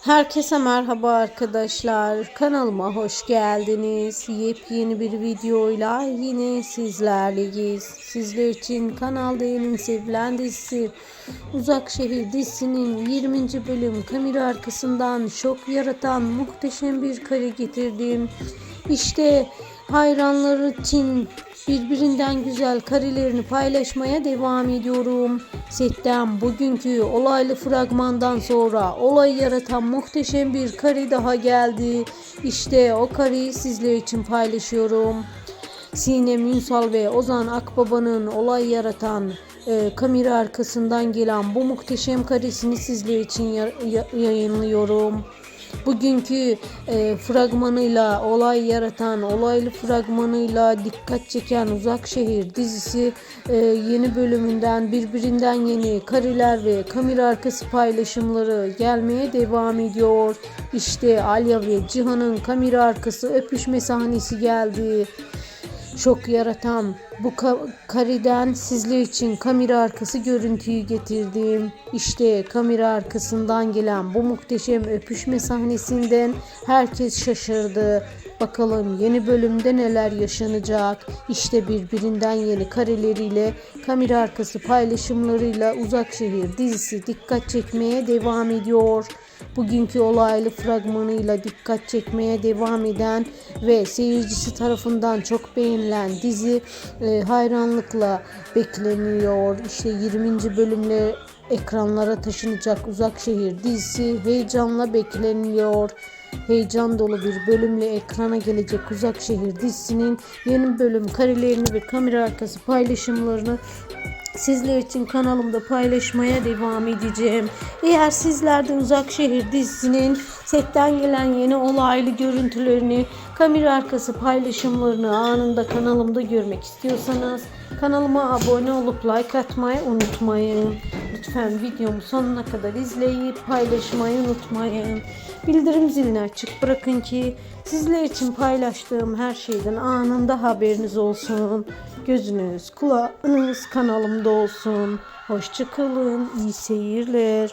Herkese merhaba arkadaşlar. Kanalıma hoş geldiniz. Yepyeni bir videoyla yine sizlerleyiz. Sizler için kanalda en sevilen dizisi Uzak Şehir dizisinin 20. bölüm kamera arkasından şok yaratan muhteşem bir kare getirdim. İşte hayranları için birbirinden güzel karelerini paylaşmaya devam ediyorum. Setten bugünkü olaylı fragmandan sonra olay yaratan muhteşem bir kare daha geldi. İşte o kareyi sizler için paylaşıyorum. Sinem Ünsal ve Ozan Akbaba'nın olay yaratan e, kamera arkasından gelen bu muhteşem karesini sizler için ya- ya- yayınlıyorum. Bugünkü e, fragmanıyla olay yaratan, olaylı fragmanıyla dikkat çeken Uzak Şehir dizisi e, yeni bölümünden birbirinden yeni kareler ve kamera arkası paylaşımları gelmeye devam ediyor. İşte Alya ve Cihan'ın kamera arkası öpüşme sahnesi geldi şok yaratan bu ka- kareden sizler için kamera arkası görüntüyü getirdim. İşte kamera arkasından gelen bu muhteşem öpüşme sahnesinden herkes şaşırdı. Bakalım yeni bölümde neler yaşanacak. İşte birbirinden yeni kareleriyle kamera arkası paylaşımlarıyla Uzak Şehir dizisi dikkat çekmeye devam ediyor. Bugünkü olaylı fragmanıyla dikkat çekmeye devam eden ve seyircisi tarafından çok beğenilen dizi e, hayranlıkla bekleniyor. İşte 20. bölümle ekranlara taşınacak Uzak Şehir dizisi heyecanla bekleniyor. Heyecan dolu bir bölümle ekrana gelecek Uzak Şehir dizisinin yeni bölüm karelerini ve kamera arkası paylaşımlarını sizler için kanalımda paylaşmaya devam edeceğim. Eğer sizler de Uzak Şehir dizisinin setten gelen yeni olaylı görüntülerini, kamera arkası paylaşımlarını anında kanalımda görmek istiyorsanız kanalıma abone olup like atmayı unutmayın. Lütfen videomu sonuna kadar izleyip paylaşmayı unutmayın. Bildirim zilini açık bırakın ki sizler için paylaştığım her şeyden anında haberiniz olsun. Gözünüz, kulağınız kanalımda olsun. Hoşçakalın, iyi seyirler.